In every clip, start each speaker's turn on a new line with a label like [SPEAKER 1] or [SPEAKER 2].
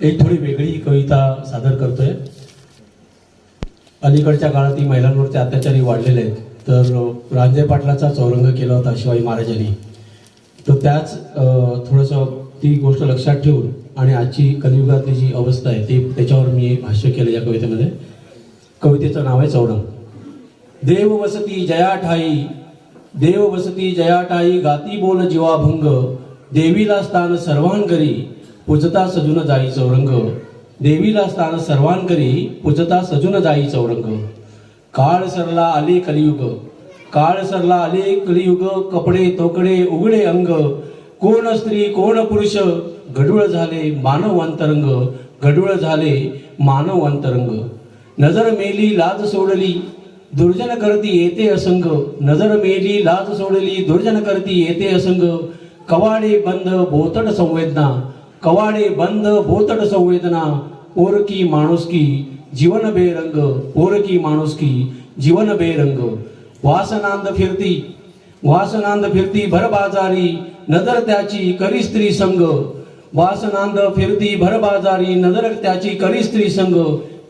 [SPEAKER 1] एक थोडी वेगळी कविता सादर करतोय. अलीकडच्या काळात ही महिलांवरचे अत्याचारी वाढलेले आहेत. तर रांजे पाटलाचा चौरंग केला होता शिवाजी महाराजांनी. तर त्याच थोडंसं ती गोष्ट लक्षात ठेवून आणि आजची कलियुगातली जी अवस्था आहे ती त्याच्यावर मी भाष्य केलं या कवितेमध्ये. कवितेचं नाव आहे चौरंग. देव वसती जया ठाई देव वसती जया ठाई गाती बोल जीवाभंग देवीला स्थान सर्वांगरी पूजता सजून जाई चौरंग. देवीला स्थान सर्वांकरी पूजता सजून जाई चौरंग. काळ सरला आले कलियुग. काळ सरला आले कलियुग कपडे तोकडे उघडे अंग. कोण स्त्री कोण पुरुष गडूळ झाले मानव अंतरंग गडूळ झाले मानव अंतरंग नजर मेली लाज सोडली दुर्जन करती येते असंग. नजर मेली लाज सोडली दुर्जन करती येते असंग. कवाडे बंद बोतड संवेदना. कवाडे बंद बोतड संवेदना पोरकी माणुसकी जीवन बेरंग पोरकी माणुसकी जीवन बेरंग. वासनांद फिरती वासनांद फिरती भर बाजारी नजर त्याची करी स्त्री संग. वासनांद फिरती भर बाजारी नजर त्याची करी स्त्री संग.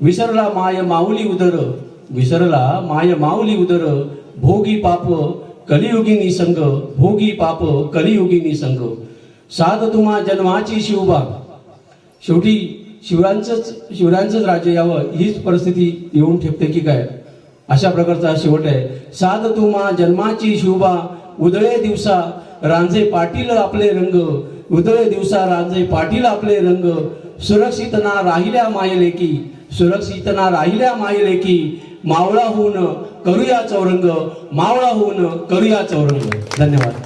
[SPEAKER 1] विसरला माय माऊली उदर विसरला माय माऊली उदर. भोगी पाप कलियुगिनी संग भोगी पाप कलियुगिनी संग. साध तुम्हा जन्माची शिवबा शेवटी शिवरायांचंच शिवरायांचंच राज्य यावं हीच परिस्थिती येऊन ठेपते की काय? अशा प्रकारचा शेवट आहे. साध तुम्हा जन्माची शिवबा उदळे दिवसा रांझे पाटील आपले रंग. उदळे दिवसा रांझे पाटील आपले रंग. सुरक्षित ना राहिल्या मायलेकी सुरक्षित ना राहिल्या मायलेकी मावळा होऊन करूया चौरंग मावळा होऊन करूया चौरंग. धन्यवाद.